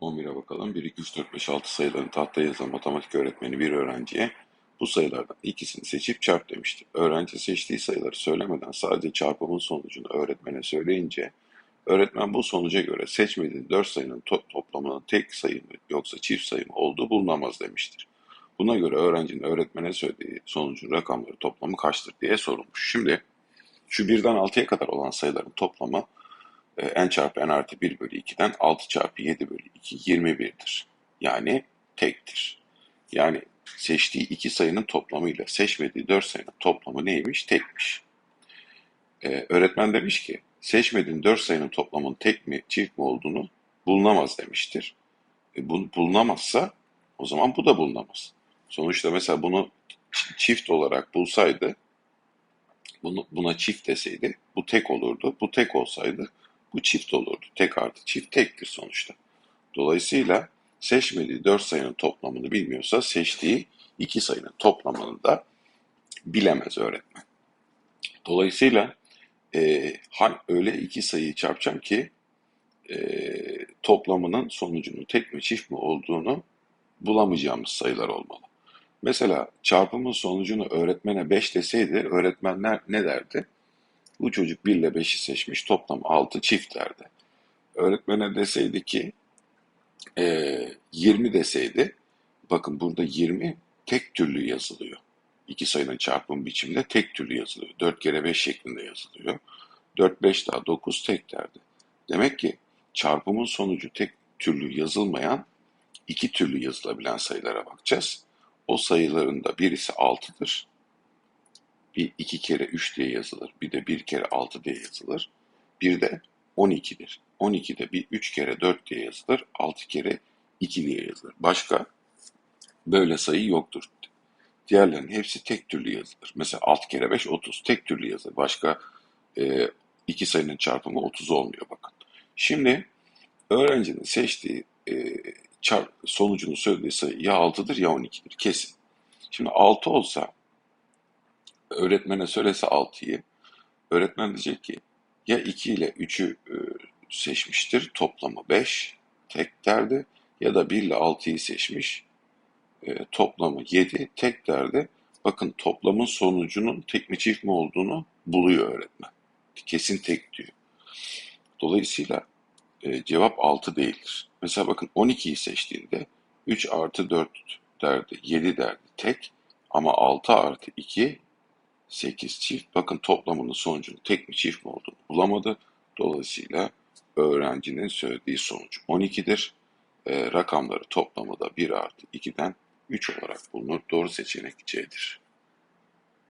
11'e bakalım. 1, 2, 3, 4, 5, 6 sayılarını tahtaya yazan matematik öğretmeni bir öğrenciye bu sayılardan ikisini seçip çarp demiştir. Öğrenci seçtiği sayıları söylemeden sadece çarpımın sonucunu öğretmene söyleyince öğretmen bu sonuca göre seçmediğin 4 sayının to- toplamının tek sayı mı yoksa çift sayı mı olduğu bulunamaz demiştir. Buna göre öğrencinin öğretmene söylediği sonucun rakamları toplamı kaçtır diye sorulmuş. Şimdi şu 1'den 6'ya kadar olan sayıların toplamı n çarpı n artı 1 bölü 2'den 6 çarpı 7 bölü 2 21'dir. Yani tektir. Yani seçtiği iki sayının toplamıyla seçmediği 4 sayının toplamı neymiş? Tekmiş. Ee, öğretmen demiş ki seçmediğin 4 sayının toplamının tek mi çift mi olduğunu bulunamaz demiştir. E, bunu bulunamazsa o zaman bu da bulunamaz. Sonuçta mesela bunu çift olarak bulsaydı bunu, buna çift deseydi bu tek olurdu. Bu tek olsaydı bu çift olurdu. Tek artı çift tektir sonuçta. Dolayısıyla seçmediği 4 sayının toplamını bilmiyorsa seçtiği 2 sayının toplamını da bilemez öğretmen. Dolayısıyla e, öyle iki sayıyı çarpacağım ki e, toplamının sonucunun tek mi çift mi olduğunu bulamayacağımız sayılar olmalı. Mesela çarpımın sonucunu öğretmene 5 deseydi öğretmenler ne derdi? Bu çocuk 1 ile 5'i seçmiş toplam 6 çift derdi. Öğretmene deseydi ki e, 20 deseydi bakın burada 20 tek türlü yazılıyor. İki sayının çarpım biçiminde tek türlü yazılıyor. 4 kere 5 şeklinde yazılıyor. 4, 5 daha 9 tek derdi. Demek ki çarpımın sonucu tek türlü yazılmayan iki türlü yazılabilen sayılara bakacağız. O sayıların da birisi 6'dır. Bir iki kere 3 diye yazılır. Bir de bir kere 6 diye yazılır. Bir de 12'dir. 12'de bir 3 kere 4 diye yazılır. 6 kere 2 diye yazılır. Başka böyle sayı yoktur. Diğerlerinin hepsi tek türlü yazılır. Mesela 6 kere 5 30 tek türlü yazılır. Başka e, iki sayının çarpımı 30 olmuyor bakın. Şimdi öğrencinin seçtiği e, çarp, sonucunu söylediği sayı ya 6'dır ya 12'dir kesin. Şimdi 6 olsa öğretmene söylese 6'yı öğretmen diyecek ki ya 2 ile 3'ü e, seçmiştir toplamı 5 tek derdi ya da 1 ile 6'yı seçmiş e, toplamı 7 tek derdi. Bakın toplamın sonucunun tek mi çift mi olduğunu buluyor öğretmen. Kesin tek diyor. Dolayısıyla e, cevap 6 değildir. Mesela bakın 12'yi seçtiğinde 3 artı 4 derdi, 7 derdi tek ama 6 artı 2 8 çift. Bakın toplamının sonucunun tek mi çift mi olduğunu bulamadı. Dolayısıyla öğrencinin söylediği sonuç 12'dir. E, rakamları toplamı da 1 artı 2'den 3 olarak bulunur. Doğru seçenek C'dir.